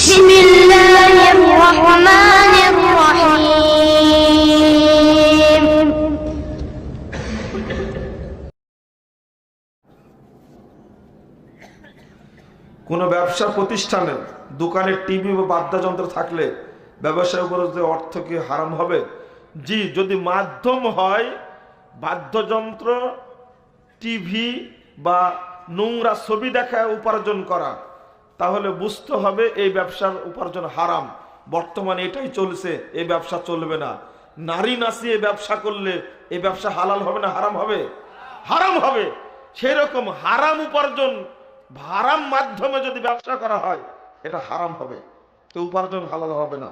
بسم الله الرحمن الرحيم কোনো ব্যবসা প্রতিষ্ঠানে, দোকানে টিভি বা বাদ্যযন্ত্র থাকলে ব্যবসার উপর যে অর্থ কি হারাম হবে? জি, যদি মাধ্যম হয়, বাদ্যযন্ত্র, টিভি বা নোংরা ছবি দেখা, উপার্জন করা তাহলে বুঝতে হবে এই ব্যবসার উপার্জন হারাম। বর্তমানে এটাই চলছে, এই ব্যবসা চলবে না। নারী নাচিয়ে ব্যবসা করলে এই ব্যবসা হালাল হবে না হারাম হবে? হারাম হবে। সেরকম হারাম উপার্জন, হারাম মাধ্যমে যদি ব্যবসা করা হয়, এটা হারাম হবে। তো উপার্জন হালাল হবে না।